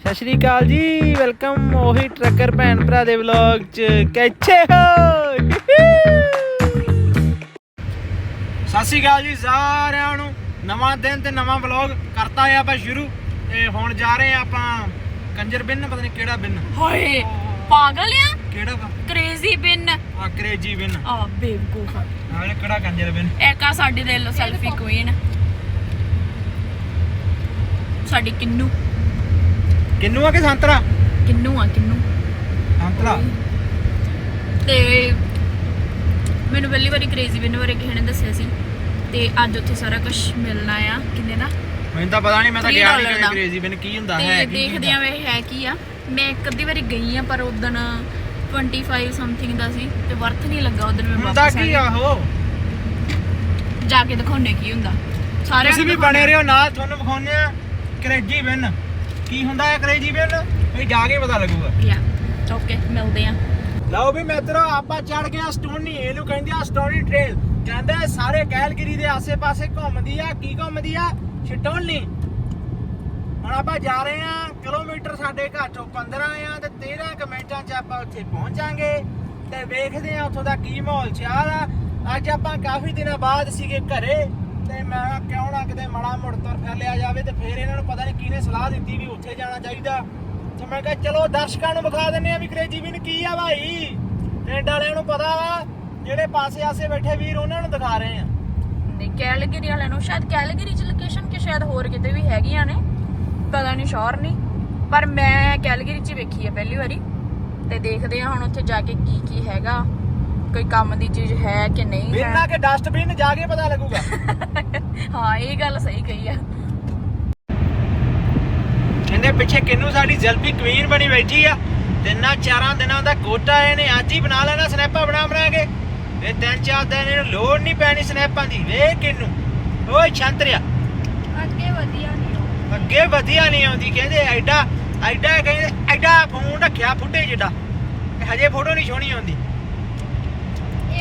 ਸਤਿ ਸ਼੍ਰੀ ਅਕਾਲ ਜੀ ਵੈਲਕਮ ਉਹੀ ਟਰੱਕਰ ਭੈਣ ਭਰਾ ਦੇ ਵਲੌਗ ਚ। ਕਿੱਥੇ ਹੋ! ਸਤਿ ਸ਼੍ਰੀ ਅਕਾਲ ਜੀ ਸਾਰਿਆਂ ਨੂੰ। ਨਵਾਂ ਦਿਨ ਤੇ ਨਵਾਂ ਵਲੌਗ ਕਰਤਾ ਹੈ ਆਪਾਂ ਸ਼ੁਰੂ। ਤੇ ਹੁਣ ਜਾ ਰਹੇ ਆ ਆਪਾਂ ਕੰਜਰ ਬਿੰਨ ਪਤਾ ਨਹੀਂ ਕਿਹੜਾ ਬਿੰਨ। ਹਾਏ ਪਾਗਲ ਆ? ਕਿਹੜਾ ਵਾ? ਕ੍ਰੇਜ਼ੀ ਬਿਨ। ਆ ਕਰੇਜੀ ਬਿੰਨ। ਆ ਬੇਵਕੂਫ। ਨਾਲੇ ਕਿਹੜਾ ਕੰਜਰ ਬਿੰਨ? ਇੱਕ ਆ ਸਾਡੀ ਦੇ ਲੋ ਸੈਲਫੀ ਕੁਈਨ ਸਾਡੀ ਕਿੰਨੂ। ਕਿੰਨੂ ਆ ਕਿ ਸੰਤਰਾ? ਕਿੰਨੂ ਆ ਕਿੰਨੂ? ਸੰਤਰਾ? ਤੇ ਮੈਨੂੰ ਪਹਿਲੀ ਵਾਰੀ ਕ੍ਰੇਜ਼ੀ ਬਿਨ ਬਾਰੇ ਕਿਸੇ ਨੇ ਦੱਸਿਆ ਸੀ। ਤੇ ਅੱਜ ਉੱਥੇ ਸਾਰਾ ਕੁਝ ਮਿਲਣਾ ਆ ਕਿੰਨੇ ਦਾ? ਮੈਨੂੰ ਤਾਂ ਪਤਾ ਨਹੀਂ ਮੈਂ ਤਾਂ ਗਿਆ ਨਹੀਂ। ਕਰੇਜੀ ਬਿੰਨ ਕੀ ਹੁੰਦਾ ਹੈ ਕੀ ਦੇਖਦੇ ਆ ਵੇ ਹੈ ਕੀ ਆ। ਮੈਂ ਇੱਕ ਅੱਧੀ ਵਾਰੀ ਗਈ ਆ ਪਰ ਉਦੋਂ 25 ਸਮਥਿੰਗ ਦਾ ਸੀ ਤੇ ਵਰਥ ਨਹੀਂ ਲੱਗਾ ਉਦੋਂ ਮੈਂ ਵਾਪਸ ਕੀ ਆ ਆਹੋ ਗਈ। ਜਾ ਕੇ ਦਿਖਾਉਣੇ ਕੀ ਹੁੰਦਾ। ਸਾਰਿਆਂ ਤੁਸੀਂ ਵੀ ਬਣੇ ਰਹੋ ਨਾਲ ਤੁਹਾਨੂੰ ਵਿਖਾਉਂਦੇ ਆ। ਕਰੇਜੀ ਬਿੰਨ। ਕੀ ਹੁੰਦਾ ਹੈ ਕਰੇਜੀ ਬਿੰਨ ਇਹ ਜਾ ਕੇ ਪਤਾ ਲੱਗੂਗਾ। ਯਾ ਓਕੇ ਮਿਲਦੇ ਆ ਲਓ ਵੀ ਮਿੱਤਰੋ ਆਪਾਂ ਚੜ ਗਏ ਸਟੋਨੀ ਇਹਨੂੰ ਕਹਿੰਦੇ ਆ ਸਟੋਨੀ ਟ੍ਰੇਲ ਕਹਿੰਦਾ ਸਾਰੇ ਕੈਲਗਰੀ ਦੇ ਆਸੇ-ਪਾਸੇ ਘੁੰਮਦੀ ਆ ਕੀ ਘੁੰਮਦੀ ਆ? ਸਟੋਨੀ। ਹੁਣ ਆਪਾਂ ਜਾ ਰਹੇ ਆ ਕਿਲੋਮੀਟਰ ਸਾਡੇ ਘਰ ਤੋਂ 15 ਆ ਤੇ 13 ਕੁ ਮਿੰਟਾਂ 'ਚ ਆਪਾਂ ਉੱਥੇ ਪਹੁੰਚਾਂਗੇ ਤੇ ਵੇਖਦੇ ਆ ਉੱਥੋਂ ਦਾ ਕੀ ਮਾਹੌਲ ਚਾਲ ਆ। ਅੱਜ ਆਪਾਂ ਕਾਫੀ ਦਿਨਾਂ ਬਾਅਦ ਸੀਗੇ ਘਰੇ। ਤੇ ਮੈਂ ਕਿਹਾ ਕਿਉਂ ਨਾ ਕਿਤੇ ਮੜਾ ਮੁੜ ਤੁਰ ਫਿਰ ਲਿਆ ਜਾਵੇ ਤੇ ਫਿਰ ਇਹਨਾਂ ਨੂੰ ਪਤਾ ਨਹੀਂ ਕਿਹਨੇ ਸਲਾਹ ਦਿੱਤੀ ਵੀ ਉੱਥੇ ਜਾਣਾ ਚਾਹੀਦਾ। ਤੇ ਮੈਂ ਕਿਹਾ ਚਲੋ ਦਰਸ਼ਕਾਂ ਨੂੰ ਵਿਖਾ ਦਿੰਨੇ ਆ ਵੀ ਕਰੇਜੀ ਬਿਨ ਕੀ ਆ ਭਾਈ। ਪਿੰਡ ਵਾਲਿਆਂ ਨੂੰ ਪਤਾ ਵਾ, ਜਿਹੜੇ ਪਾਸੇ ਆਸੇ ਬੈਠੇ ਵੀਰ ਉਹਨਾਂ ਨੂੰ ਦਿਖਾ ਰਹੇ ਆ ਨਹੀਂ, ਕੈਲਗਰੀ ਵਾਲਿਆਂ ਨੂੰ ਸ਼ਾਇਦ ਕੈਲਗਰੀ ਚ ਲੋਕੇਸ਼ਨ ਕਿ ਸ਼ਾਇਦ ਹੋਰ ਕਿਤੇ ਵੀ ਹੈਗੀਆਂ ਨੇ, ਪਤਾ ਨਹੀਂ ਸ਼ੋਰ ਨਹੀਂ। ਪਰ ਮੈਂ ਕੈਲਗਰੀ ਚ ਵੇਖੀ ਆ ਪਹਿਲੀ ਵਾਰੀ, ਤੇ ਦੇਖਦੇ ਆ ਹੁਣ ਉੱਥੇ ਜਾ ਕੇ ਕੀ ਕੀ ਹੈਗਾ। ਕੋਈ ਕੰਮ ਦੀ ਚੀਜ਼ ਹੈ ਕਿ ਨਹੀਂ ਬਿਨਾਂ ਹੈ ਕਿ ਡਸਟਬਿਨ ਜਾ ਕੇ ਪਤਾ ਲੱਗੂਗਾ। ਹਾਂ ਇਹ ਗੱਲ ਸਹੀ ਕਹੀ ਆ। ਕਹਿੰਦੇ ਪਿੱਛੇ ਕਿੰਨੂ ਸਾਡੀ ਜ਼ਲਫੀ ਕੁਈਨ ਬਣੀ ਬੈਠੀ ਆ ਤਿੰਨਾਂ ਚਾਰਾਂ ਦਿਨਾਂ ਦਾ ਕੋਟਾ ਇਹਨੇ ਅੱਜ ਹੀ ਬਣਾ ਲੈਣਾ ਸਨੈਪਾਂ ਬਣਾ ਬਣਾ ਕੇ। ਇਹ ਤਿੰਨ ਚਾਰ ਦਿਨ ਇਹਨੂੰ ਲੋੜ ਨਹੀਂ ਪੈਣੀ ਸਨੈਪਾਂ ਦੀ। ਵੇ ਕਿੰਨੂ। ਓਏ ਛੰਤਰਿਆ। ਅੱਗੇ ਵਧੀਆ ਨਹੀਂ ਅੱਗੇ ਵਧੀਆ ਨਹੀਂ ਆਉਂਦੀ। ਕਹਿੰਦੇ ਐਡਾ ਐਡਾ ਕਹਿੰਦੇ ਐਡਾ ਫੋਨ ਰੱਖਿਆ ਫੁੱਟੇ ਜਿੱਡਾ। ਇਹ ਹਜੇ ਫੋਟੋ ਨਹੀਂ ਸੋਹਣੀ ਆਉਂਦੀ।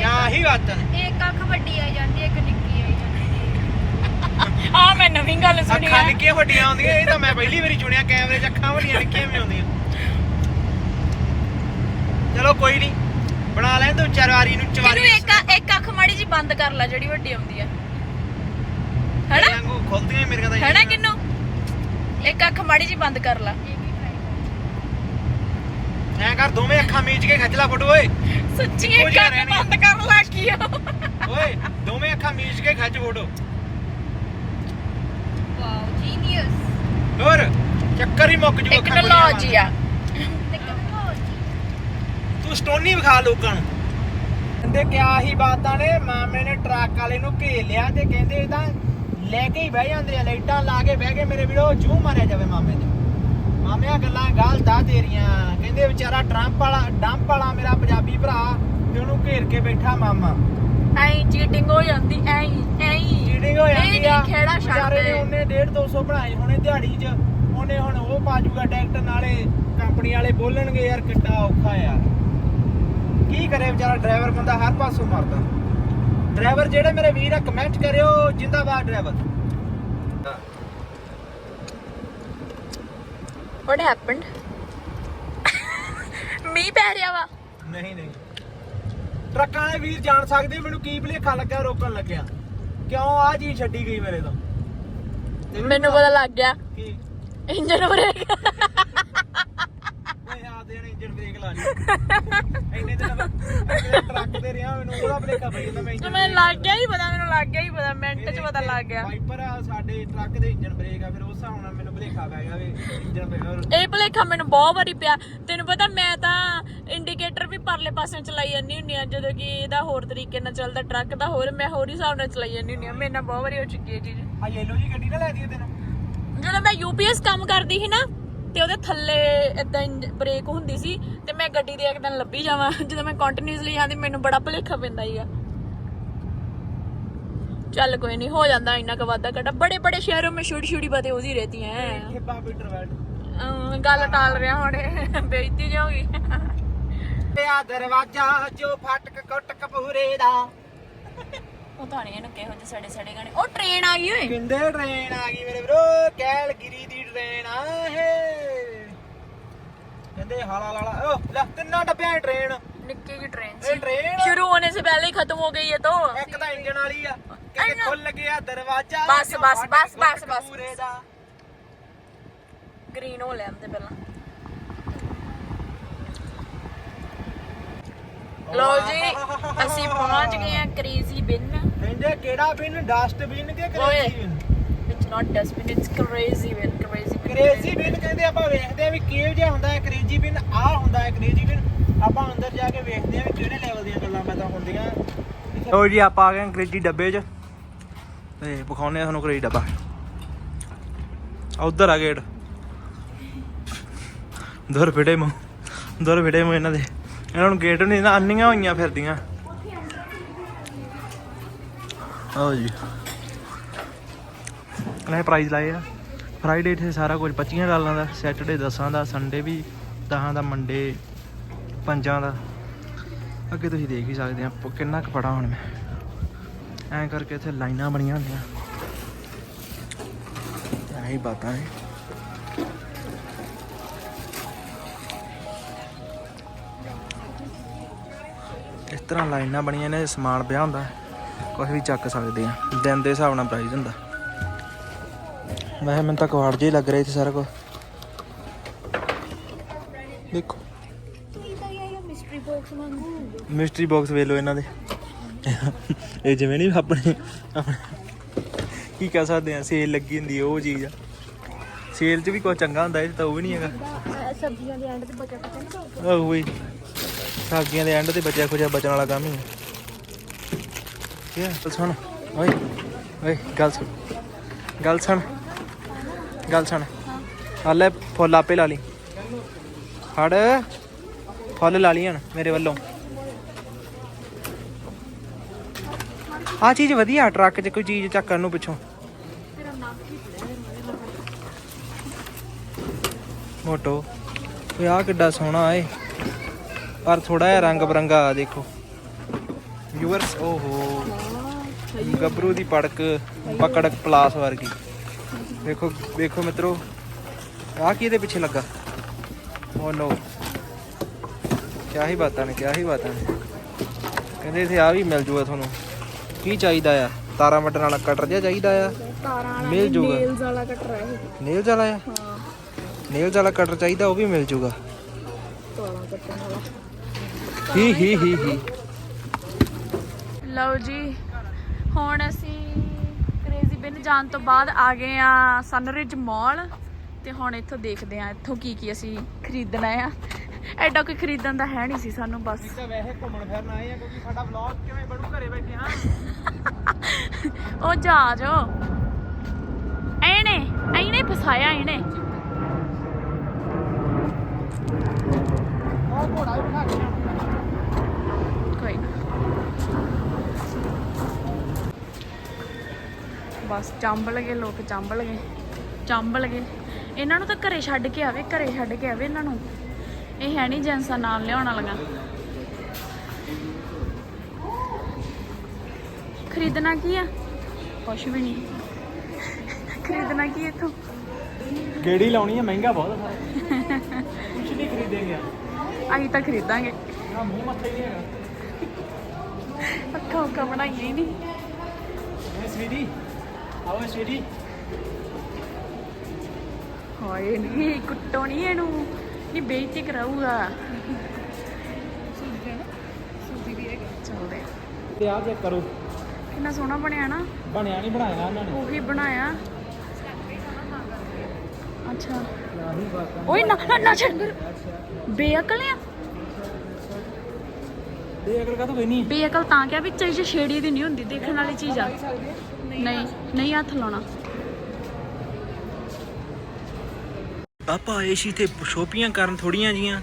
ਹੀ ਬਾਤ ਨੇ ਇੱਕ ਅੱਖ ਵੱਡੀ ਆ ਜਾਂਦੀ ਇੱਕ ਨਿੱਕੀ ਆਈ ਜਾਂਦੀ। ਆ ਮੈਂ ਨਵੀਂ ਗੱਲ ਸੁਣੀ ਅੱਖਾਂ ਆ ਨਿੱਕੀਆਂ ਵੱਡੀਆਂ ਆਉਂਦੀਆਂ ਇਹ ਤਾਂ ਮੈਂ ਪਹਿਲੀ ਵਾਰੀ ਸੁਣਿਆ ਕੈਮਰੇ 'ਚ ਅੱਖਾਂ ਵੱਡੀਆਂ ਨਿੱਕੀਆਂ ਵੀ ਆਉਂਦੀਆਂ। ਚਲੋ ਕੋਈ ਨਹੀਂ ਬਣਾ ਲੈਣ ਦੋ ਚਰਵਾਰੀ ਨੂੰ ਚਵਾਰੀ ਇੱਕ ਇੱਕ ਅੱਖ ਮਾੜੀ ਜੀ ਬੰਦ ਕਰ ਲੈ ਜਿਹੜੀ ਵੱਡੀ ਆਉਂਦੀ ਆ। ਹੈਨਾ? ਵਾਂਗੂ ਖੁੱਲਦੀਆਂ ਹੀ ਮੇਰੇ ਤਾਂ ਹੈਨਾ ਕਿਨੂੰ? ਇੱਕ ਅੱਖ ਮਾੜੀ ਜੀ ਬੰਦ ਕਰ ਲੈ। ਐਂ ਕਰ ਦੋਵੇਂ ਅੱਖਾਂ ਮੀਚ ਕੇ ਖਿੱਚ ਲੈ ਫੋਟੋ ਓਏ। ਸੱਚੀ ਇੱਕੋ ਇੱਕ ਜਿਹਾ ਅੱਖ ਰਹਿਣੀ। ਆ। ਬੰਦ ਕਰ ਲੈ ਕੀ ਓਏ ਦੋਵੇਂ ਅੱਖਾਂ ਮੀਚ ਕੇ ਖਿੱਚ ਫੋਟੋ। ਵਾਓ ਜੀਨੀਅਸ ਹੋਰ ਚੱਕਰ ਹੀ ਮੁੱਕ ਜੂ ਅੱਖਾਂ ਖੁੱਲੀਆਂ ਟੈਕਨੋਲੋਜੀ ਆ। ਟੈਕਨੋਲੋਜੀ ਤੂੰ ਸਟੋਨੀ ਵਿਖਾ ਲੋਕਾਂ ਨੂੰ। ਕਹਿੰਦੇ ਕਿਆ ਹੀ ਬਾਤਾਂ ਨੇ ਮਾਮੇ ਨੇ ਟਰੱਕ ਵਾਲੇ ਨੂੰ ਘੇਰ ਲਿਆ ਤੇ ਕਹਿੰਦੇ ਇਹ ਤਾਂ ਲੈ ਕੇ ਹੀ ਬਹਿ ਜਾਂਦੇ ਆ ਲਾਈਟਾਂ ਲਾ ਕੇ ਬਹਿ ਗਏ ਮੇਰੇ ਵੀਰੋ ਜੂ ਮਾਰਿਆ ਜਾਵੇ ਮਾਮੇ ਦੇ ਮਾਮਿਆਂ ਗੱਲਾਂ ਗਲਤ ਆ ਤੇਰੀਆਂ। ਕਹਿੰਦੇ ਵਿਚਾਰਾ ਟਰੰਪ ਵਾਲਾ ਡੰਪ ਵਾਲਾ ਮੇਰਾ ਪੰਜਾਬੀ ਭਰਾ ਤੇ ਉਹਨੂੰ ਘੇਰ ਕੇ ਬੈਠਾ ਮਾਮਾ। ਐਂ ਚੀਟਿੰਗ ਹੋ ਜਾਂਦੀ ਐਂ ਐਂ ਚੀਟਿੰਗ ਹੋ ਜਾਂਦੀ ਆ। ਖੇੜਾ ਵਿਚਾਰੇ ਨੇ ਉਹਨੇ 1.5 200 ਬਣਾਏ ਹੋਣੇ ਦਿਹਾੜੀ 'ਚ। ਉਹਨੇ ਹੁਣ ਉਹ ਪਾਜੂਗਾ ਟੈਕਟ ਨਾਲੇ ਕੰਪਨੀ ਵਾਲੇ ਬੋਲਣਗੇ ਯਾਰ ਕਿੱਡਾ ਔਖਾ ਯਾਰ। ਕੀ ਕਰੇ ਵਿਚਾਰਾ ਡਰਾਈਵਰ ਬੰਦਾ ਹਰ ਪਾਸੋਂ ਮਰਦਾ। ਡਰਾਈਵਰ ਜਿਹੜੇ ਮੇਰੇ ਵੀਰ ਆ ਕਮੈਂਟ ਕਰਿਓ ਜਿੰਦਾਬਾਦ ਡਰਾਈਵਰ। ਵਾਟ ਹੈਪਨਡ ਮੀਂਹ ਪੈ ਰਿਹਾ ਵਾ। ਨਹੀਂ ਨਹੀਂ। ਟਰੱਕਾਂ ਵਾਲੇ ਵੀਰ ਜਾਣ ਸਕਦੇ ਮੈਨੂੰ ਕੀ ਭਲੇਖਾ ਲੱਗਿਆ ਰੋਕਣ ਲੱਗਿਆ। ਕਿਉਂ ਆ ਜੀ ਛੱਡੀ ਗਈ ਮੇਰੇ ਤੋਂ? ਮੈਨੂੰ ਪਤਾ? ਲੱਗ ਗਿਆ। ਕੀ? Engine brake. ਓਏ ਆ ਦੇਣ ਇੰਜਨ ਬ੍ਰੇਕ ਲਾ ਲਈ। ਇੰਨੇ ਦਿਨ ਟਰੱਕ ਤੇ ਰਿਹਾ ਮੈਨੂੰ ਉਹਦਾ ਭਲੇਖਾ ਪਈ ਜਾਂਦਾ ਮੈਂ ਤੇ ਇੰਜਨ ਮੈਨੂੰ ਲੱਗ ਗਿਆ ਹੀ ਪਤਾ ਮੈਨੂੰ ਲੱਗ ਗਿਆ ਹੀ ਪਤਾ ਮਿੰਟ 'ਚ ਪਤਾ ਲੱਗ ਗਿਆ। ਵਾਈਪਰ ਆ ਸਾਡੇ ਟਰੱਕ ਦੇ ਇੰਜਨ ਬ੍ਰੇਕ ਆ ਫਿਰ ਉਸ ਹਿਸਾਬ ਨਾਲ ਮੈਨੂੰ ਭਲੇਖਾ ਪੈ ਗਿਆ ਵੀ ਇੰਜਨ ਬ੍ਰੇਕ ਇਹ ਭਲੇਖਾ ਮੈਨੂੰ ਬਹੁਤ ਵਾਰੀ ਪਿਆ। ਤੈਨੂੰ ਪਤਾ ਮੈਂ ਤਾਂ ਇੰਡੀਕੇਟਰ ਵੀ ਪਰਲੇ ਪਾਸੇ ਚਲਾਈ ਜਾਂਦੀ ਹੁੰਦੀ ਆ ਜਦੋਂ ਕਿ ਇਹਦਾ ਹੋਰ ਤਰੀਕੇ ਨਾਲ ਚੱਲਦਾ ਟਰੱਕ ਦਾ ਹੋਰ ਮੈਂ ਹੋਰ ਹੀ ਹਿਸਾਬ ਨਾਲ ਚਲਾਈ ਜਾਂਦੀ ਹੁੰਦੀ ਆ। ਮੇਰੇ ਨਾਲ ਬਹੁਤ ਵਾਰੀ ਹੋ ਚੁੱਕੀ ਹੈ ਚੀਜ਼। ਆ ਯੈਲੋ ਜੀ ਗੱਡੀ ਨਾ ਲੈ ਦਈਏ ਤੈਨੂੰ? ਜਦੋਂ ਮੈਂ ਯੂਪੀਐਸ ਕੰਮ ਕਰਦੀ ਸੀ ਨਾ ਤੇ ਉਹਦੇ ਥੱਲੇ ਇਦਾਂ ਬ੍ਰੇਕ ਹੁੰਦੀ ਸੀ ਤੇ ਮੈਂ ਗੱਡੀ ਦੇ ਇੱਕ ਲੱਭੀ ਜਾਵਾਂ ਜਦੋਂ ਮੈਂ ਕੰਟੀਨਿਊਸਲੀ ਜਾਂਦੀ ਮੈਨੂੰ ਬੜਾ ਭੁਲੇਖਾ ਪੈਂਦਾ ਹੀਗਾ ਚੱਲ ਕੋਈ ਨਹੀਂ ਹੋ ਜਾਂਦਾ ਇੰਨਾ ਕੁ ਵਾਦਾ ਘਟਾ। ਬੜੇ ਬੜੇ ਸ਼ਹਿਰੋਂ ਮੇ ਛੋਟੀ ਛੋਟੀ ਬਾਤੇ ਉਹਦੀ ਰਹਤੀ ਹੈ ਗੱਲ ਟਾਲ ਰਿਹਾ ਹੁਣ ਬੇਇੱਜ਼ਤੀ ਜਾਊਗੀ ਪਿਆ ਦਰਵਾਜ਼ਾ ਜੋ ਫਟਕ ਕਟਕ ਪੂਰੇ ਦਾ। ਪਤਾ ਨਹੀਂ ਇਹਨੂੰ ਕਿਹੋ ਜਿਹੇ ਸੜੇ ਸੜੇ ਗਾਣੇ। ਉਹ ਟ੍ਰੇਨ ਆ ਗਈ ਓਏ। ਕਿੰਦੇ ਟ੍ਰੇਨ ਆ ਗਈ ਮੇਰੇ ਵੀਰੋ? ਕੈਲਗਰੀ ਦੀ ਟ੍ਰੇਨ ਆ ਹੈ ਕਹਿੰਦੇ ਹਾਲਾ ਲਾਲਾ। ਓ ਲੈ ਤਿੰਨਾਂ ਡੱਬਿਆਂ ਦੀ ਟ੍ਰੇਨ ਨਿੱਕੀ ਜਿਹੀ ਟ੍ਰੇਨ ਇਹ ਟ੍ਰੇਨ ਸ਼ੁਰੂ ਹੋਣੇ ਸੇ ਪਹਿਲੇ ਹੀ ਖਤਮ ਹੋ ਗਈ ਹੈ ਤੋ। ਇੱਕ ਤਾਂ ਇੰਜਣ ਵਾਲੀ ਆ। ਕਿਤੇ ਖੁੱਲ ਗਿਆ ਦਰਵਾਜ਼ਾ ਬਸ, ਬਸ, ਬਸ, ਬਸ, ਬਸ। ਗ੍ਰੀਨ ਹੋ ਲੈਣ ਦੇ ਪਹਿਲਾਂ। ਲੋ ਜੀ ਅਸੀਂ ਪਹੁੰਚ ਗਏ ਆ ਕ੍ਰੇਜ਼ੀ ਬਿਨ ਕਹਿੰਦੇ ਕਿਹੜਾ ਬਿਨ ਡਸਟਬਿਨ ਕਿ ਓਏ। Crazy bin it's not dustbin it's crazy bin crazy crazy bin ਕਹਿੰਦੇ ਆਪਾਂ ਵੇਖਦੇ ਆ ਵੀ ਕਿਹੋ ਜਿਹਾ ਹੁੰਦਾ ਹੈ ਕ੍ਰੇਜ਼ੀ ਬਿਨ ਆ ਹੁੰਦਾ ਹੈ ਕ੍ਰੇਜ਼ੀ ਬਿਨ ਆਪਾਂ ਅੰਦਰ ਜਾ ਕੇ ਵੇਖਦੇ ਆ ਵੀ ਕਿਹੜੇ ਲੈਵਲ ਦੀਆਂ ਗੱਲਾਂ ਪਤਾ ਹੁੰਦੀਆਂ। ਲੋ ਜੀ ਆਪਾਂ ਆ ਗਏ ਅੰਗਰੇਜ਼ੀ ਡੱਬੇ 'ਚ। ਤੇ ਵਿਖਾਉਨੇ ਆ ਤੁਹਾਨੂੰ ਅੰਗਰੇਜ਼ੀ ਡੱਬਾ। ਉਧਰ ਆ ਗੇਟ। ਦਰ ਫਿੜੇ ਮੂੰਹ ਦਰ ਫਿੜੇ ਮੂੰਹ ਇਹਨਾਂ ਦੇ। ਇਹਨਾਂ ਨੂੰ ਗੇਟ ਨਹੀਂ ਨਾ, ਅੰਨੀਆਂ ਹੋਈਆਂ ਫਿਰਦੀਆਂ। ਆਓ ਜੀ। ਲੈ ਪ੍ਰਾਈਜ਼ ਲਾਏ ਆ। ਫਰਾਈਡੇ ਤੇ ਸਾਰਾ ਕੁਝ 25 ਡਾਲਰਾਂ ਦਾ ਸੈਟਰਡੇ 10 ਦਾ ਸੰਡੇ ਵੀ 10 ਦਾ ਮੰਡੇ ਪੰਜਾਂ ਦਾ। ਅੱਗੇ ਤੁਸੀਂ ਦੇਖ ਹੀ ਸਕਦੇ ਆ ਕਿੰਨਾ ਕੁ ਪੜਾ ਹੁਣ ਮੈਂ। ਐਂ ਕਰਕੇ ਇੱਥੇ ਲਾਈਨਾਂ ਬਣੀਆਂ ਹੁੰਦੀਆਂ। ਐਂ ਹੀ ਬਾਤਾਂ ਨੇ। ਇਸ ਤਰ੍ਹਾਂ ਲਾਈਨਾਂ ਬਣੀਆਂ ਨੇ ਸਮਾਨ ਪਿਆ ਹੁੰਦਾ ਕੁਝ ਵੀ ਚੱਕ ਸਕਦੇ ਆ। ਦਿਨ ਦੇ ਹਿਸਾਬ ਨਾਲ ਪ੍ਰਾਈਸ ਹੁੰਦਾ। ਵੈਸੇ ਮੈਨੂੰ ਤਾਂ ਕਵਾੜ ਜੇ ਲੱਗ ਰਿਹਾ ਇੱਥੇ ਸਾਰਾ ਕੁਝ ਦੇਖੋ। ਮਿਸਟਰੀ ਬਾਕਸ ਵੇਖ ਲਓ ਇਹਨਾਂ ਦੇ। ਇਹ ਜਿਵੇਂ ਨਹੀਂ ਆਪਣੇ ਆਪਣੇ। ਕੀ ਕਹਿ ਸਕਦੇ ਆ ਸੇਲ ਲੱਗੀ ਹੁੰਦੀ ਉਹ ਚੀਜ਼ ਆ। ਸੇਲ 'ਚ ਵੀ ਕੁਝ ਚੰਗਾ ਹੁੰਦਾ ਇਹ ਤਾਂ ਉਹ ਵੀ ਨਹੀਂ ਹੈਗਾ। ਸਬਜ਼ੀਆਂ ਦੇ ਐਂਡ ਤੇ ਬਚਾ ਨਾ ਉਹ ਹੀ ਸਾਗੀਆਂ ਦੇ ਐਂਡ ਤੇ ਬਚਿਆ ਖੁਜਾ ਬਚਣ ਵਾਲਾ ਕੰਮ ਹੀ ਹੈ ਹੈ ਚੱਲ ਸੁਣ, ਓਏ ਓਏ, ਗੱਲ ਸੁਣ ਗੱਲ ਸੁਣ ਗੱਲ ਸੁਣ। ਆ ਫੁੱਲ ਆਪੇ ਲਾ ਲਈ। ਫੜ, ਫੁੱਲ ਲਾ ਲਈ ਹਣ ਮੇਰੇ ਵੱਲੋਂ। ਆ ਚੀਜ਼ ਵਧੀਆ, ਟਰੱਕ 'ਚ ਕੋਈ ਚੀਜ਼ ਚੱਕਣ ਨੂੰ ਪਿੱਛੋਂ। ਮੋਟੋ। ਓਏ ਆ ਕਿੱਡਾ ਸੋਹਣਾ ਏ। ਪਰ ਥੋੜਾ ਜਿਹਾ ਰੰਗ ਬਰੰਗਾ ਆ ਦੇਖੋ। ਵਿਊਅਰਸ ਓਹੋ। ਗੱਭਰੂ ਦੀ ਪੜਕ ਪਕੜਕ ਪਲਾਸ ਵਰਗੀ। ਦੇਖੋ ਦੇਖੋ ਮਿੱਤਰੋ ਆ ਕੀ ਇਹਦੇ ਪਿੱਛੇ ਲੱਗਾ? ਓ ਨੋ ਕਿਆ ਹੀ ਬਾਤਾਂ ਨੇ ਕਿਆ ਹੀ ਬਾਤਾਂ ਨੇ। ਕਹਿੰਦੇ ਇਥੇ ਆ ਵੀ ਮਿਲ ਜੂਗਾ ਤੁਹਾਨੂੰ। ਕੀ ਚਾਹੀਦਾ ਆ? ਤਾਰਾ ਵੱਢਣ ਵਾਲਾ ਕਟਰ ਜਿਹਾ ਚਾਹੀਦਾ ਆ? ਤਾਰਾਂ ਮਿਲ ਜੂਗਾ। ਨੇਲਸ ਵਾਲਾ ਕਟਰ ਹੈ ਨੇਲਸ ਵਾਲਾ ਆ? ਹਾਂ। ਨੇਲਸ ਵਾਲਾ ਕਟਰ ਚਾਹੀਦਾ ਉਹ ਵੀ ਮਿਲ ਜੂਗਾ। ਤਾਰਾਂ ਕੱਟਣ ਵਾਲਾ। ਹੀ ਹੀ ਹੀ ਹੀ। ਲਓ ਜੀ ਹੁਣ ਅਸੀਂ ਕ੍ਰੇਜ਼ੀ ਬਿਨ ਜਾਣ ਤੋਂ ਬਾਅਦ ਆ ਗਏ ਆ ਸਨਰਿਜ ਮਾਲ ਤੇ ਹੁਣ ਇੱਥੋਂ ਦੇਖਦੇ ਆ ਇੱਥੋਂ ਕੀ ਕੀ ਅਸੀਂ ਖਰੀਦਣਾ ਆ। ਐਡਾ ਕੋਈ ਖਰੀਦਣ ਦਾ ਹੈ ਨਹੀਂ ਸੀ ਸਾਨੂੰ ਬਸ। ਤਾਂ ਵੈਸੇ ਘੁੰਮਣ ਫਿਰਨ ਆਏ ਆ ਕਿਉਂਕਿ ਸਾਡਾ ਵਲੌਗ ਕਿਵੇਂ ਬਣੂ ਘਰੇ ਬੈਠੇ ਹਾਂ। ਉਹ ਜਹਾਜ਼ ਐਨੇ ਐਨੇ ਫਸਾਇਆ ਇਹਨੇ। ਉਹ ਘੋੜਾ ਬਿਠਾ ਕੇ ਲਿਆਉਣਾ। ਕੋਈ ਨਾ ਬਸ ਚੰਬਲ ਗਏ ਲੋਕ ਚੰਬਲ ਗਏ ਚੰਬਲ ਗਏ। ਇਹਨਾਂ ਨੂੰ ਤਾਂ ਘਰੇ ਛੱਡ ਕੇ ਆਵੇ ਘਰੇ ਛੱਡ ਕੇ ਆਵੇ ਇਹਨਾਂ ਨੂੰ। ਇਹ ਹੈ ਨਹੀਂ ਜੈਂਸਾਂ ਨਾਲ ਲਿਆਉਣ ਵਾਲੀਆਂ। ਖਰੀਦਣਾ ਕੀ ਆ? ਕੁਛ ਵੀ ਨਹੀਂ। ਖਰੀਦਣਾ ਕੀ ਇੱਥੋਂ? ਗੇੜੀ ਲਾਉਣੀ ਹੈ ਮਹਿੰਗਾ ਬਹੁਤ ਹੈ ਕੁਝ ਨਹੀਂ ਖਰੀਦੇਂਗੇ ਅਸੀਂ ਤਾਂ ਖਰੀਦਾਂਗੇ। ਨਾ ਮੂੰਹ ਮੱਥਾ ਹੀ ਨਹੀਂ ਹੈਗਾ। ਅੱਖਾਂ ਉੱਖਾਂ ਬਣਾਈਆਂ ਹੀ ਨਹੀਂ। ਐ ਸਵੀਟੀ। ਆਓ ਸਵੀਟੀ ਹਾਏ ਨਹੀਂ ਕੁੱਟੋ ਨਹੀਂ ਇਹਨੂੰ। ਨਹੀਂ ਬੇਇੱਜ਼ਤੀ ਕਰਾਊਗਾ। ਚੱਲਦੇ ਆ। ਤੇ ਆ ਚੈੱਕ ਕਰੋ। ਕਿੰਨਾ ਸੋਹਣਾ ਬਣਿਆ ਨਾ। ਬਣਿਆ ਨਹੀਂ ਬਣਾਇਆ ਉਹਨਾਂ ਨੇ। ਉਹੀ ਬਣਾਇਆ। ਅੱਛਾ। ਆਹੀ ਬਾਤ ਆ। ਓਏ ਨਾ ਨਾ ਨਾ ਛੱਡ। ਬੇਅਕਲ ਆ। ਤੇ ਅਗਰ ਕਾ ਤੂੰ ਨਹੀਂ ਬੇਅਕਲ ਤਾਂ ਕਿਹਾ ਵੀ ਚੀਜ਼ ਛੇੜੀ ਦੀ ਨਹੀਂ ਹੁੰਦੀ ਦੇਖਣ ਵਾਲੀ ਚੀਜ਼ ਆ। ਨਹੀਂ ਨਹੀਂ ਹੱਥ ਲਾਉਣਾ। ਆਪਾਂ ਆਏ ਸੀ ਤੇ ਸ਼ੋਪੀਆਂ ਕਰਨ ਥੋੜੀਆਂ ਜੀਆਂ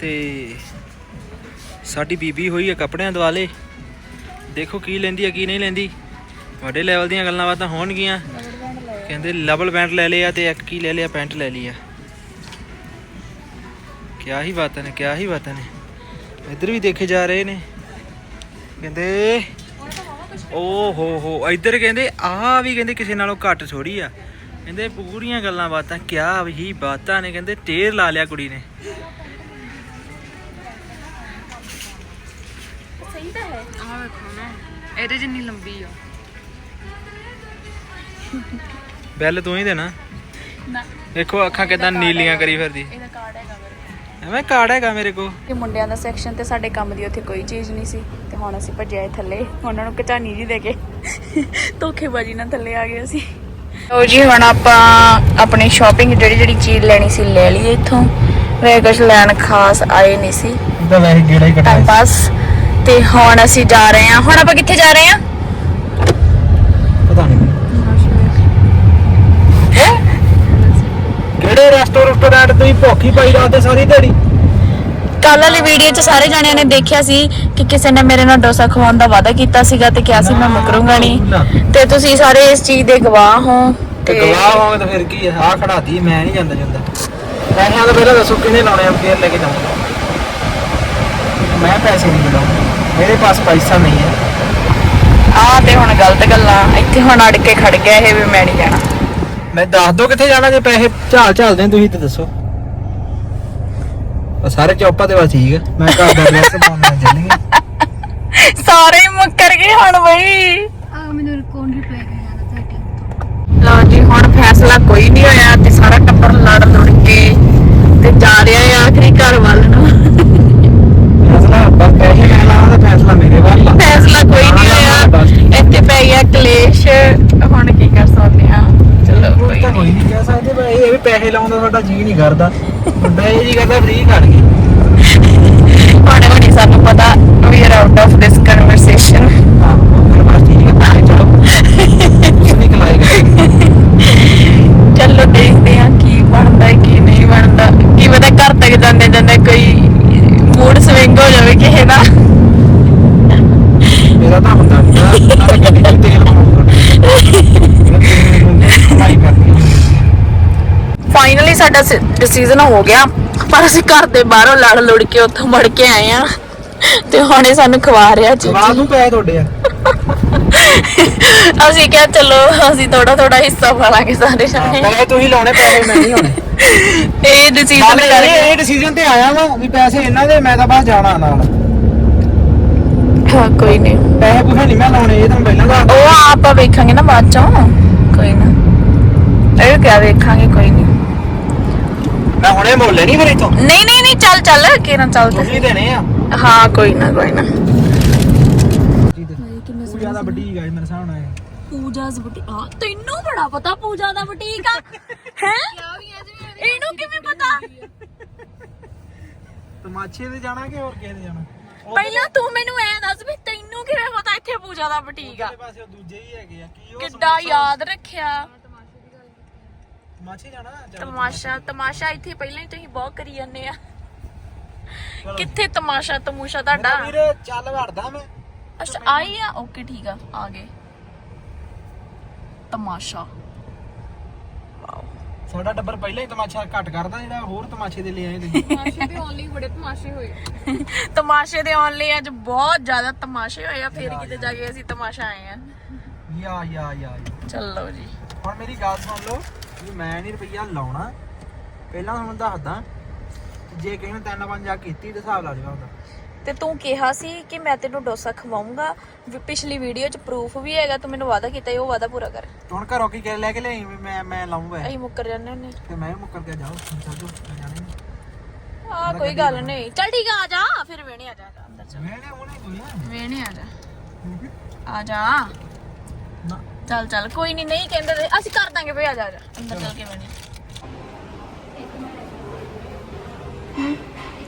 ਤੇ ਸਾਡੀ ਬੀਬੀ ਹੋਈ ਹੈ ਕੱਪੜਿਆਂ ਦੁਆਲੇ। ਦੇਖੋ ਕੀ ਲੈਂਦੀ ਆ, ਕੀ ਨਹੀਂ ਲੈਂਦੀ। ਵੱਡੇ ਲੈਵਲ ਦੀਆਂ ਗੱਲਾਂ ਬਾਤਾਂ ਹੋਣਗੀਆਂ। ਕਹਿੰਦੇ ਲਬਲ ਪੈਂਟ ਲੈ ਲਿਆ ਤੇ ਇੱਕ ਕੀ ਲੈ ਲਿਆ ਪੈਂਟ ਲੈ ਲਿਆ ਕਿਆ ਹੀ ਬਾਤਾਂ ਨੇ, ਕਿਆ ਹੀ ਬਾਤਾਂ ਨੇ। ਇੱਧਰ ਵੀ ਦੇਖੇ ਜਾ ਰਹੇ ਨੇ। ਕਹਿੰਦੇ ਓ ਹੋ ਹੋ ਕਹਿੰਦੇ ਆਹ ਵੀ ਕਹਿੰਦੇ ਕਿਸੇ ਨਾਲੋਂ ਘੱਟ ਥੋੜੀ ਆ। ਕਹਿੰਦੇ ਪੂਰੀਆਂ ਗੱਲਾਂ ਬਾਤਾਂ ਕਿਆ ਵਹੀ ਬਾਤਾਂ ਨੇ ਕਹਿੰਦੇ ਟੇਰ ਲਾ ਲਿਆ ਕੁੜੀ ਨੇ। ਸਹੀ ਤਾਂ ਹੈ। ਆਹ ਵੇਖੋ ਨਾ ਇਹਦੇ ਜਿੰਨੀ ਲੰਬੀ ਆ। ਬੈਲ ਤੂੰ ਹੀ ਦੇਣਾ। ਨਾ। ਦੇਖੋ ਅੱਖਾਂ ਕਿਦਾਂ ਨੀਲੀਆਂ ਕਰੀ ਫਿਰਦੀ। ਇਹਦਾ ਕਾਰਡ ਹੈਗਾ ਐਵੇਂ ਕਾਰਡ ਹੈਗਾ ਮੇਰੇ ਕੋਲ। ਕਿ ਮੁੰਡਿਆਂ ਦਾ ਸੈਕਸ਼ਨ ਤੇ ਸਾਡੇ ਕੰਮ ਦੀ ਉੱਥੇ ਕੋਈ ਚੀਜ਼ ਨਹੀਂ ਸੀ ਤੇ ਹੁਣ ਅਸੀਂ ਭੱਜਿਆ ਇਹ ਥੱਲੇ। ਉਹਨਾਂ ਨੂੰ ਕਚਾਨੀ ਜੀ ਦੇ ਕੇ। ਧੋਖੇਬਾਜ਼ੀ ਨਾਲ ਥੱਲੇ ਆ ਗਏ ਅਸੀਂ। ਲੋ ਜੀ ਹੁਣ ਆਪਾਂ ਆਪਣੀ ਸ਼ਾਪਿੰਗ ਜਿਹੜੀ ਜਿਹੜੀ ਚੀਜ਼ ਲੈਣੀ ਸੀ ਲੈ ਲਈ ਇੱਥੋਂ। ਵੇ ਕੁਝ ਲੈਣ ਖਾਸ ਆਏ ਨਹੀਂ ਸੀ। ਤਾਂ ਵੈਸੇ ਗੇੜਾ ਹੀ ਟਾਈਮ ਪਾਸ ਤੇ ਹੁਣ ਅਸੀਂ ਜਾ ਰਹੇ ਹਾਂ। ਹੁਣ ਆਪਾਂ ਕਿੱਥੇ ਜਾ ਰਹੇ ਹਾਂ ਪਤਾ ਨਹੀਂ ਕਿਹੜੇ ਰੈਸਟੋਰੈਂਟ ਤੁਸੀਂ ਭੁੱਖੀ ਪਾਈ ਰਾਤ ਸਾਰੀ ਦਿਹਾੜੀ? ਕੱਲ ਵਾਲੀ ਵੀਡੀਓ 'ਚ ਸਾਰੇ ਜਣਿਆਂ ਨੇ ਦੇਖਿਆ ਸੀ ਕਿ ਕਿਸੇ ਨੇ ਮੇਰੇ ਨਾਲ ਡੋਸਾ ਖਵਾਉਣ ਦਾ ਵਾਅਦਾ ਕੀਤਾ ਸੀਗਾ ਤੇ ਕਿਹਾ ਸੀ ਮੈਂ ਮੁਕਰੂੰਗਾ ਨਹੀਂ। ਤੇ ਤੁਸੀਂ ਸਾਰੇ ਇਸ ਚੀਜ਼ ਦੇ ਗਵਾਹ ਹੋ ਤੇ ਗਵਾਹ ਹੋਵਾਂਗੇ ਤਾਂ ਫਿਰ ਕੀ ਆ? ਖੜਾਤੀ ਮੈਂ ਨਹੀਂ ਜਾਂਦਾ ਜਾਂਦਾ। ਪੈਸਿਆਂ ਦਾ ਪਹਿਲਾਂ ਦੱਸੋ ਕਿਹਨੇ ਲਾਉਣੇ ਆ? ਫੇਰ ਲੈ ਕੇ ਜਾਵਾਂ ਮੈਂ ਪੈਸੇ ਨਹੀਂ ਲਾਉਣੇ ਮੇਰੇ ਪਾਸ ਪੈਸਾ ਨਹੀਂ ਹੈ। ਆ ਤੇ ਹੁਣ ਗਲਤ ਗੱਲਾਂ। ਇੱਥੇ ਹੁਣ ਅੜ ਕੇ ਖੜ ਗਿਆ ਇਹ ਵੀ ਮੈਂ ਨਹੀਂ ਜਾਣਾ। ਮੈਂ ਦੱਸ ਦੋ ਕਿੱਥੇ ਜਾਣਾ ਜੇ ਪੈਸੇ ਝਾਲ ਝਾਲਦੇ ਆ ਤੁਸੀਂ ਤੇ ਦੱਸੋ। ਉਹ ਸਾਰੇ ਚੌਪਾ ਤੇ ਬਸ ਠੀਕ ਹੈ ਮੈਂ ਘਰ ਦਾ ਐਡਰੈਸ ਪਾਉਣਾ ਚੱਲਾਂਗੇ ਸਾਰੇ ਹੀ ਮੁੱਕਰ ਗਏ ਹੁਣ ਬਈ। ਆ ਮੈਨੂੰ ਕੌਣ ਰਿਪਲਾਈ ਕਰ ਜਾਣਾ ਤੁਹਾਡੇ ਲਓ ਜੀ ਹੁਣ ਫੈਸਲਾ ਕੋਈ ਨਹੀਂ ਹੋਇਆ ਤੇ ਸਾਰਾ ਟੱਬਰ ਲੜ ਲੁੜ ਕੇ ਤੇ ਜਾ ਰਿਹਾ ਹੈ ਆਖਰੀ ਘਰ ਵੱਲ ਨੂੰ ਫੈਸਲਾ ਬਸ ਪੈਸੇ ਮੈਂ ਲਾਉਣਾ ਤਾਂ ਫੈਸਲਾ ਮੇਰੇ ਵੱਲ ਆ ਫੈਸਲਾ ਕੋਈ ਨਹੀਂ ਹੋਇਆ ਇੱਥੇ ਪੈ ਗਿਆ ਕਲੇਸ਼ ਹੁਣ ਕੀ ਕਰ ਸਕਦੇ ਆ ਚਲੋ ਕੋਈ ਤਾਂ ਨਹੀਂ ਕੋਈ ਨਹੀਂ ਕਹਿ ਸਕਦੇ ਪਰ ਇਹ ਵੀ ਪੈਸੇ ਲਾਉਣ ਦਾ ਸਾਡਾ ਜੀ ਨਹੀਂ ਕਰਦਾ। ਮੁੰਡਾ ਇਹ ਜੀ ਕਰਦਾ ਫ੍ਰੀ ਕਰ ਗਏ ਹੁਣ ਹੁਣੀ ਸਾਨੂੰ ਪਤਾ we are out of this conversation ਚਲੋ। ਦੇਖਦੇ ਆ ਕੀ ਬਣਦਾ ਹੈ, ਕੀ ਨਹੀਂ ਬਣਦਾ। ਕੀ ਪਤਾ ਘਰ ਤੱਕ ਜਾਂਦੇ ਜਾਂਦੇ ਕੋਈ ਮੂਡ ਸਵਿੰਗ ਹੋ ਜਾਵੇ ਕਿਸੇ ਦਾ ਮੇਰਾ ਤਾਂ ਹੁੰਦਾ ਨਹੀਂ ਨਾ ਤਾਂ ਗੱਡੀ 'ਚ ਤੇਲ ਪਾਉਂਦਾ ਕਮਾਈ ਕਰਨੀ ਫਾਈਨਲੀ ਸਾਡਾ ਡਿਸੀਜਨ ਹੋ ਗਿਆ। ਪਰ ਅਸੀਂ ਘਰ ਦੇ ਬਾਹਰੋਂ ਲੜ ਲੁੜ ਕੇ ਉੱਥੋਂ ਮੁੜ ਕੇ ਆਏ ਆ ਤੇ ਹੁਣ ਇਹ ਸਾਨੂੰ ਖਵਾ ਰਿਹਾ ਜੀ। ਜਵਾਬ ਨੂੰ ਪੈਸੇ ਤੁਹਾਡੇ ਆ। ਅਸੀਂ ਕਿਹਾ ਚਲੋ ਅਸੀਂ ਥੋੜਾ ਥੋੜਾ ਹਿੱਸਾ ਪਾਲਾਂਗੇ ਸਾਰੇ ਜਣੇ। ਪੈਸੇ ਤੁਸੀਂ ਲਾਉਣੇ ਪੈਸੇ ਮੈਂ ਨਹੀਂ ਲਾਉਣੇ। ਇਹ ਡਿਸੀਜਨ ਇਹ ਡਿਸੀਜਨ ਤੇ ਆਇਆ ਵਾ ਵੀ ਪੈਸੇ ਇਹਨਾਂ ਦੇ ਮੈਂ ਤਾਂ ਬਸ ਜਾਣਾ ਨਾਲ। ਹਾਂ ਕੋਈ ਨਹੀਂ। ਪੈਸੇ ਪੂਸੇ ਨਹੀਂ ਮੈਂ ਲਾਉਣੇ ਇਹ ਤਾਂ ਪਹਿਲਾਂ ਦਾ ਉਹ ਆਪਾਂ ਵੇਖਾਂਗੇ ਨਾ ਬਾਅਦ ਚੋਂ। ਕੋਈ ਨਾ। ਇਹ ਕਿਆ ਵੇਖਾਂਗੇ ਕੋਈ ਨਹੀਂ। ਮੈਂ ਹੁਣੇ ਮੋਲੇ ਨਹੀਂ ਫਿਰ ਇਥੋਂ ਨਹੀਂ ਨਹੀਂ ਨਹੀਂ ਚੱਲ ਚੱਲ ਕਿਹਨਾਂ ਚੱਲ। ਤੇ ਤੁਸੀਂ ਦੇਣੇ ਆ। ਹਾਂ ਕੋਈ ਨਾ ਕੋਈ ਨਾ। ਤੂੰ ਜ਼ਿਆਦਾ ਵੱਡੀ ਗਾਇ ਮੇਰੇ ਹਿਸਾਬ ਨਾਲ ਇਹ। ਪੂਜਾ ਬੁਟੀਕ ਹਾਂ ਤੈਨੂੰ ਬੜਾ ਪਤਾ ਪੂਜਾ ਦਾ ਬੁਟੀਕ ਆ? ਹੈ? ਇਹਨੂੰ ਕਿਵੇਂ ਪਤਾ? ਤਮਾਸ਼ੇ ਤੇ ਜਾਣਾ ਕਿ ਹੋਰ ਕਿਸੇ ਦੇ ਜਾਣਾ? ਪਹਿਲਾਂ ਤੂੰ ਮੈਨੂੰ ਐ ਦੱਸ ਵੀ ਤੈਨੂੰ ਕਿਵੇਂ ਪਤਾ ਇੱਥੇ ਪੂਜਾ ਦਾ ਬੁਟੀਕ ਆ? ਉਹਦੇ ਪਾਸੇ ਉਹ ਦੂਜੇ ਹੀ ਹੈਗੇ ਆ ਕੀ ਉਹ ਕਿੱਡਾ ਯਾਦ ਰੱਖਿਆ। ਤਮਾਸ਼ੇ ਜਾਣਾ। ਤਮਾਸ਼ਾ ਤਮਾਸ਼ਾ ਇੱਥੇ ਪਹਿਲਾਂ ਹੀ ਤੁਸੀਂ ਬਹੁਤ ਕਰੀ ਜਾਂਦੇ ਆ। ਕਿੱਥੇ ਤਮਾਸ਼ਾ ਤਮੂਸ਼ਾ ਤੁਹਾਡਾ? ਵੀਰ ਚੱਲ ਵੜਦਾ ਮੈਂ। ਅੱਛਾ ਆਈ ਆ? ਓਕੇ ਠੀਕ ਆ ਆ ਗਏ। ਤਮਾਸ਼ਾ। ਸਾਡਾ ਟੱਬਰ ਪਹਿਲਾਂ ਹੀ ਤਮਾਸ਼ਾ ਘੱਟ ਕਰਦਾ ਜਿਹੜਾ ਹੋਰ ਤਮਾਸ਼ੇ ਦੇ ਲੈ ਆਏ ਤੁਸੀਂ। ਤਮਾਸ਼ੇ ਦੇ ਓਨਲੀ ਬੜੇ ਤਮਾਸ਼ੇ ਹੋਏ। ਤਮਾਸ਼ੇ ਦੇ ਆਉਣ ਲਈ ਅੱਜ ਬਹੁਤ ਜ਼ਿਆਦਾ ਤਮਾਸ਼ੇ ਹੋਏ ਆ ਫੇਰ ਕਿਤੇ ਜਾ ਕੇ ਅਸੀਂ ਤਮਾਸ਼ਾ ਆਏ ਆ। ਯਾ ਯਾ ਯਾ ਯਾ। ਚੱਲੋ ਜੀ। ਹੁਣ ਮੇਰੀ ਗੱਲ ਸੁਣ ਲਓ। ਵੀ ਮੈਂ ਨਹੀਂ ਰੁਪਈਆ ਲਾਉਣਾ। ਪਹਿਲਾਂ ਤੁਹਾਨੂੰ ਦੱਸਦਾ ਜੇ ਕਿਸੇ ਨੇ ਤਿੰਨ ਪੰਜ ਆ ਕੀਤੀ ਤੇ ਹਿਸਾਬ ਲਾ ਲਿਓ ਉਹਦਾ। ਤੇ ਤੂੰ ਕਿਹਾ ਸੀ ਕਿ ਮੈਂ ਤੈਨੂੰ ਡੋਸਾ ਖਵਾਉਂਗਾ ਵੀ ਪਿਛਲੀ ਵੀਡੀਓ 'ਚ ਪ੍ਰੂਫ ਵੀ ਹੈਗਾ ਤੂੰ ਮੈਨੂੰ ਵਾਅਦਾ ਕੀਤਾ ਸੀ, ਉਹ ਵਾਅਦਾ ਪੂਰਾ ਕਰ। ਤੇ ਹੁਣ ਘਰੋਂ ਕੀ ਲੈ ਕੇ ਲਿਆਈ ਵੀ ਮੈਂ ਮੈਂ ਲਾਉਂਗਾ। ਅਸੀਂ ਮੁੱਕਰ ਜਾਂਦੇ ਹੁੰਨੇ ਤੇ ਮੈਂ ਵੀ ਮੁੱਕਰ ਕੇ ਜਾਓ ਚੱਲ ਮੈਂ ਜਾਣੇ ਆ ਕੋਈ ਗੱਲ ਨਹੀਂ। ਚੱਲ ਠੀਕ ਆ ਆ ਜਾ ਫਿਰ ਵੇਣੇ ਆ ਜਾ ਜਾ, ਅੰਦਰ ਚੱਲ। ਮੈਂ ਨੇ ਉਹਨੇ ਵੇਣੇ ਆ ਜਾ। ਆ ਜਾ। ਨਾ। ਚੱਲ ਚੱਲ ਕੋਈ ਨਹੀਂ ਨਹੀਂ ਕਹਿੰਦੇ ਤੇ ਅਸੀਂ ਕਰ ਦਾਂਗੇ ਭਈ ਆ ਜਾ ਆ ਜਾ। ਅੰਦਰ ਚੱਲ ਕੇ ਵੇਣੇ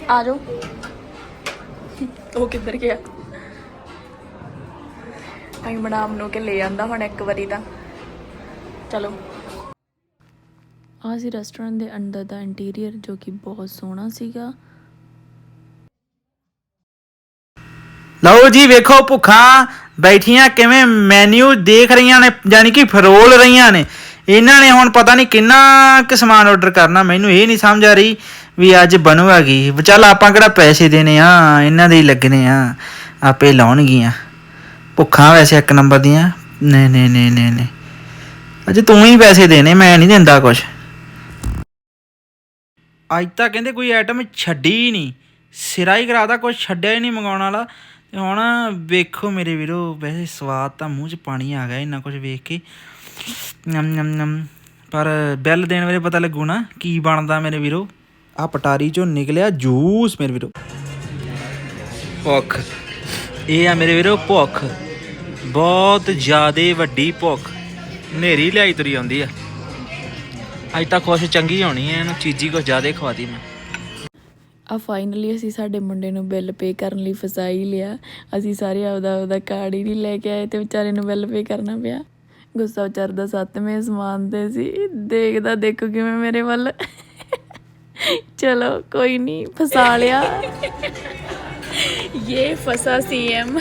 ਆ ਜਾਓ। ਉਹ ਕਿੱਧਰ ਗਿਆ? ਅਸੀਂ ਮਨਾਮ ਨੂੰ ਕੇ ਲੈ ਆਂਦਾ ਹੁਣ ਇੱਕ ਵਾਰੀ ਤਾਂ। ਚਲੋ। ਆ ਸੀ ਰੈਸਟੋਰੈਂਟ ਦੇ ਅੰਦਰ ਦਾ ਇੰਟੀਰੀਅਰ ਜੋ ਕਿ ਬਹੁਤ ਸੋਹਣਾ ਸੀਗਾ। ਲਓ ਜੀ ਵੇਖੋ ਭੁੱਖਾਂ ਬੈਠੀਆਂ ਕਿਵੇਂ ਮੈਨੂ ਦੇਖ ਰਹੀਆਂ ਨੇ, ਯਾਨੀ ਕਿ ਫਰੋਲ ਰਹੀਆਂ ਨੇ। ਇਹਨਾਂ ਨੇ ਹੁਣ ਪਤਾ ਨਹੀਂ ਕਿੰਨਾ ਕੁ ਸਮਾਨ ਆਰਡਰ ਕਰਨਾ, ਮੈਨੂੰ ਇਹ ਨਹੀਂ ਸਮਝ ਆ ਰਹੀ ਵੀ ਅੱਜ ਬਣੂਗਾ ਕੀ। ਚੱਲ ਆਪਾਂ ਕਿਹੜਾ ਪੈਸੇ ਦੇਣੇ ਆ, ਇਹਨਾਂ ਦੇ ਹੀ ਲੱਗਣੇ ਆ, ਆਪੇ ਲਾਉਣਗੀਆਂ। ਭੁੱਖਾਂ ਵੈਸੇ ਇੱਕ ਨੰਬਰ ਦੀਆਂ। ਨਹੀਂ ਨਹੀਂ ਨਹੀਂ ਨਹੀਂ ਨਹੀਂ। ਅੱਜ ਤੂੰ ਹੀ ਪੈਸੇ ਦੇਣੇ, ਮੈਂ ਨਹੀਂ ਦਿੰਦਾ ਕੁਛ। ਅੱਜ ਤਾਂ ਕਹਿੰਦੇ ਕੋਈ ਆਈਟਮ ਛੱਡੀ ਹੀ ਨਹੀਂ। ਸਿਰਾ ਹੀ ਕਰਾਦਾ ਕੁਛ ਛੱਡਿਆ ਹੀ ਨਹੀਂ ਮੰਗਾਉਣ ਵਾਲਾ। ਹੁਣ ਵੇਖੋ ਮੇਰੇ ਵੀਰੋ, ਵੈਸੇ ਸਵਾਦ ਤਾਂ ਮੂੰਹ 'ਚ ਪਾਣੀ ਆ ਗਿਆ ਇੰਨਾ ਕੁਝ ਵੇਖ ਕੇ। ਨਮ ਨਮ ਨਮ। ਪਰ ਬੈਲ ਦੇਣ ਵੇਲੇ ਪਤਾ ਲੱਗੂ ਨਾ ਕੀ ਬਣਦਾ ਮੇਰੇ ਵੀਰੋ। ਆ ਪਟਾਰੀ ਚੋਂ ਨਿਕਲਿਆ ਜੂਸ ਮੇਰੇ ਵੀਰੋ। ਭੁੱਖ। ਇਹ ਆ ਮੇਰੇ ਵੀਰੋ ਭੁੱਖ। ਬਹੁਤ ਜ਼ਿਆਦੇ ਵੱਡੀ ਭੁੱਖ। ਨੇਰੀ ਲਿਆਈ ਤੁਰੀ ਆਉਂਦੀ ਆ। ਅੱਜ ਤਾਂ ਕੁਛ ਚੰਗੀ ਹੋਣੀ ਐ ਇਹਨੂੰ ਚੀਜ਼ੀ ਕੁਝ ਜ਼ਿਆਦੇ ਖਵਾਦੀ ਮੈਂ। ਆ ਫਾਈਨਲੀ ਅਸੀਂ ਸਾਡੇ ਮੁੰਡੇ ਨੂੰ ਬਿੱਲ ਪੇ ਕਰਨ ਲਈ ਫਸਾ ਹੀ ਲਿਆ। ਅਸੀਂ ਸਾਰੇ ਆਪਦਾ ਆਪਦਾ ਕਾਰਡ ਹੀ ਨਹੀਂ ਲੈ ਕੇ ਆਏ ਤੇ ਵਿਚਾਰੇ ਨੂੰ ਬਿੱਲ ਪੇ ਕਰਨਾ ਪਿਆ। ਗੁੱਸਾ ਚਰਦਾ ਸੱਤਵੇਂ ਸਮਾਨ ਤੇ ਸੀ। ਦੇਖਦਾ ਦੇਖੋ ਕਿਵੇਂ ਮੇਰੇ ਵੱਲ। ਚਲੋ ਕੋਈ ਨਹੀਂ ਫਸਾ ਲਿਆ। ਇਹ ਫਸਾ ਸੀਐਮ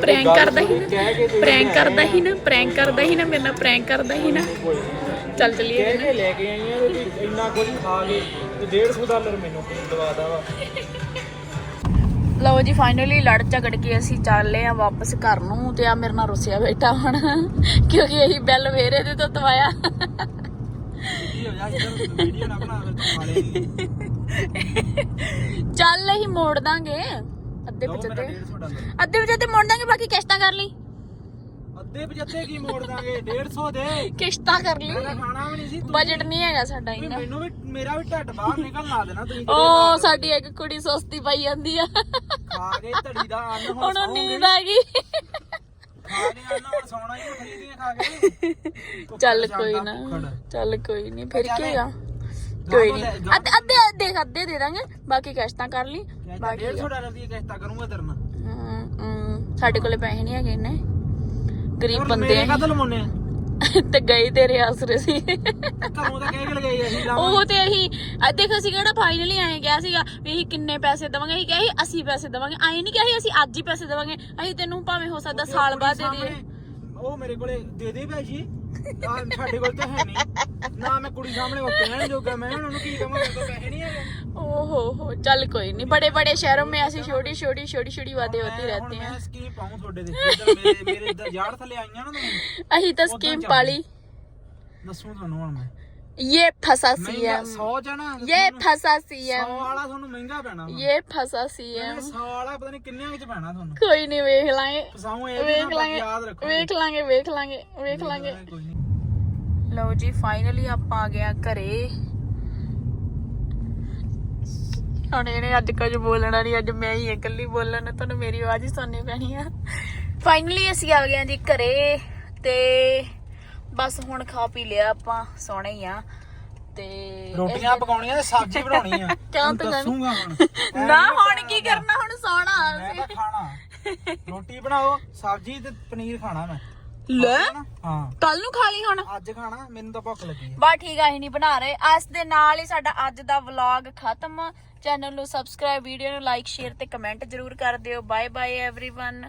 ਪ੍ਰੈਂਕ ਕਰਦਾ ਹੀ ਨਾ। ਪ੍ਰੈਂਕ ਕਰਦਾ ਹੀ ਨਾ ਪ੍ਰੈਂਕ ਕਰਦਾ ਹੀ ਨਾ, ਮੇਰੇ ਨਾਲ ਪ੍ਰੈਂਕ ਕਰਦਾ ਹੀ ਨਾ। ਚੱਲ ਚਲੀਏ। ਲੈ ਕੇ ਆਈਆਂ ਇੰਨਾ ਕੁਝ ਖਾ ਕੇ ਤੇ 150 ਡਾਲਰ ਮੈਨੂੰ ਦਵਾਦਾ ਵਾ? ਲਓ ਜੀ ਫਾਈਨਲੀ ਲੜ ਝਗੜ ਕੇ ਅਸੀਂ ਚੱਲੇ ਆ ਵਾਪਸ ਘਰ ਨੂੰ ਤੇ ਆ ਮੇਰੇ ਨਾਲ ਰੁੱਸਿਆ ਬੈਠਾ ਹੁਣ ਕਿਉਂਕਿ ਇਹੀ ਬੈਲ ਵੇਰੇ ਦੇ ਤੋਂ ਤਵਾਇਆ ਚੱਲ ਅਸੀਂ ਮੋੜ ਦਾਂਗੇ। ਅੱਧੇ 150 ਡਾਲਰ। ਅੱਧੇ ਪਚੱਤੇ ਮੋੜ ਦਾਂਗੇ ਬਾਕੀ ਕਿਸ਼ਤਾਂ ਕਰ ਲਈ। ਅੱਧੇ 75 ਕੀ ਮੋੜ ਦਾਂਗੇ? 150 ਦੇ। ਕਿਸ਼ਤਾਂ ਕਰ ਲਈ। ਮੈਂ ਤਾਂ ਖਾਣਾ ਵੀ ਨਹੀਂ ਸੀ ਤੂੰ ਬਜਟ ਨਹੀਂ ਹੈਗਾ ਸਾਡਾ ਵੀ ਇੰਨਾ। ਮੈਨੂੰ ਵੀ ਮੇਰਾ ਵੀ ਢੱਡ ਬਾਹਰ ਨਿਕਲ ਲਾ ਦੇਣਾ ਤੁਸੀਂ ਓ ਸਾਡੀ ਇੱਕ ਕੁੜੀ ਸਸਤੀ ਪਾਈ ਜਾਂਦੀ ਆ। ਖਾ ਕੇ ਧੜੀ ਦਾ ਅੰਨ ਹੁਣ ਹੁਣ ਸੌਂਗੇ। ਨੀਂਦ ਆ ਗਈ। ਖਾ ਕੇ ਅੰਨ ਹੁਣ ਸੌਣਾ ਹੀ ਖਰੀਦੀਆਂ ਖਾ ਕੇ। ਚੱਲ ਕੋਈ ਜਾਂਦਾ, ਨਾ। ਭੁੱਖੜ। ਚੱਲ ਕੋਈ ਨਹੀਂ ਫਿਰ ਕੀ ਆ? ਕੋਈ ਨਹੀਂ। ਅੱਧੇ ਅੱਧੇ ਦੇਖ ਅੱਧੇ ਦੇ ਦਾਂਗੇ ਬਾਕੀ ਕਿਸ਼ਤਾਂ ਕਰ ਲਈ। ਬਾਕੀ ਬਾਕੀ 150 ਡਾਲਰ ਦੀ ਕਿਸ਼ਤਾਂ ਕਰੂੰਗਾ ਤੇਰੇ ਨਾਲ। ਹਮ, ਹਮ, ਸਾਡੇ ਕੋਲੇ ਪੈਸੇ ਨਹੀਂ ਹੈਗੇ ਇੰਨੇ। ਗਰੀਬ ਬੰਦੇ ਆ ਕਦਲ ਮੁੰਨੇ ਤੇ ਗਏ ਤੇਰੇ ਆਸਰੇ ਸੀ। ਘਰੋਂ ਤਾਂ ਕਹਿ ਕੇ ਲਗਾਈ ਅਸੀਂ ਲਾਵਾਂ। ਉਹ ਤੇ ਅਸੀਂ ਆ ਦੇਖ ਅਸੀਂ ਕਿਹੜਾ ਫਾਈਨਲੀ ਆਏ ਗਿਆ ਸੀਗਾ ਵੀ ਅਸੀਂ ਕਿੰਨੇ ਪੈਸੇ ਦਵਾਂਗੇ ਅਸੀਂ ਕਿਹਾ ਸੀ ਅਸੀਂ ਪੈਸੇ ਦਵਾਂਗੇ। ਆਏ ਨਹੀਂ ਕਿਹਾ ਸੀ ਅਸੀਂ ਅੱਜ ਹੀ ਪੈਸੇ ਦਵਾਂਗੇ। ਅਸੀਂ ਤੈਨੂੰ ਭਾਵੇਂ ਹੋ ਸਕਦਾ ਸਾਲ ਬਾਅਦ ਦੇ ਦਈਏ। ਉਹ ਮੇਰੇ ਕੋਲੇ ਦੇ ਦੇ ਭਾਜੀ ਆ ਸਾਡੇ ਕੋਲ ਤਾਂ ਹੈ ਨਹੀਂ ਨਾ ਮੈਂ ਕੁੜੀ ਸਾਹਮਣੇ ਕੋ ਕਹਿਣ ਜੋਗਾ ਮੈਂ ਉਹਨਾਂ ਨੂੰ ਕੀ ਕਹਾਂ ਮੇਰੇ ਕੋਲ ਪੈਸੇ ਨਹੀਂ ਹੈਗੇ ओहो हो चल कोई नहीं बड़े बड़े शहरों में ऐसी छोटी छोटी छोटी छोटी बातें होती ਮੈਂ- रहती ਹੁਣ हैं ਮੈਂ ਸਕੀਮ ਪਾਉਂ ਤੁਹਾਡੇ ਦੇ ਜਿੱਦਾਂ ਮੇਰੇ ਮੇਰੇ ਇੱਧਰ ਯਾਰ ਥੱਲੇ ਆਈਆਂ ਨਾ ਤੁਸੀਂ अही तो उधर स्कीम जाओ। पाली ਦੱਸੂ ਤੁਹਾਨੂੰ ਹੁਣ ਮੈਂ ये फंसा ਮਹਿੰਗਾ सीएम 100 ਚ ਨਾ ये फंसा 100 सीएम ਵਾਲਾ ਤੁਹਾਨੂੰ ਮਹਿੰਗਾ ਪੈਣਾ ਵਾ। ये फंसा ਇਹਨੇ सीएम 100 ਵਾਲਾ ਪਤਾ ਨਹੀਂ ਕਿੰਨੇ ਵਿੱਚ ਪੈਣਾ ਤੁਹਾਨੂੰ कोई नहीं वेख लांगे ਫਸਾਉਂ ਇਹ ਵੀ वेख ਨਾ लांगे ਯਾਦ ਰੱਖੋ वेख लांगे वेख लांगे वेख लांगे ਕੋਈ ਨਹੀਂ ਲਓ ਜੀ ਫਾਈਨਲੀ ਆਪਾਂ ਆ ਗਿਆ ਘਰੇ ਹੁਣ ਇਹਨੇ ਅੱਜ ਕੁਝ ਬੋਲਣਾ ਨਹੀਂ ਅੱਜ ਮੈਂ ਹੀ ਇਕੱਲੀ ਬੋਲਣਾ ਤੁਹਾਨੂੰ ਮੇਰੀ ਆਵਾਜ਼ ਹੀ ਸੁਣਨੀ ਪੈਣੀ ਆ ਫਾਈਨਲੀ ਅਸੀਂ ਆ ਗਏ ਆ ਜੀ ਘਰੇ ਤੇ ਬਸ ਹੁਣ ਖਾ ਪੀ ਲਿਆ ਆਪਾਂ ਸੋਣੇ ਹੀ ਆ ਤੇ ਰੋਟੀਆਂ ਪਕਾਉਣੀਆਂ ਤੇ ਸਬਜ਼ੀ ਬਣਾਉਣੀ ਆ ਕਿਉਂ ਹੁਣ ਤੂੰ ਦੱਸੂਗਾ ਹੁਣ ਨਾ ਹੁਣ ਕੀ ਕਰਨਾ ਹੁਣ ਸੋਣਾ ਮੈਂ ਤਾਂ ਖਾਣਾ ਰੋਟੀ ਬਣਾਓ ਸਬਜ਼ੀ ਤੇ ਪਨੀਰ ਖਾਣਾ ਮੈਂ ਲੈ ਹਾਂ ਕੱਲ ਨੂੰ ਖਾ ਲਈ ਹੁਣ ਅੱਜ ਖਾਣਾ ਮੈਨੂੰ ਤਾਂ ਭੁੱਖ ਲੱਗੀ ਹੈ ਬਾ ਠੀਕ ਆ ਅਸੀਂ ਨਹੀਂ ਬਣਾ ਰਹੇ ਅੱਜ ਦੇ ਨਾਲ ਹੀ ਸਾਡਾ ਅੱਜ ਦਾ ਵਲੌਗ ਖਤਮ ਚੈਨਲ ਨੂੰ ਸਬਸਕ੍ਰਾਈਬ ਵੀਡੀਓ ਨੂੰ ਲਾਈਕ ਸ਼ੇਅਰ ਤੇ ਕਮੈਂਟ ਜਰੂਰ ਕਰ ਦਿਓ ਬਾਏ ਬਾਏ एवरीवन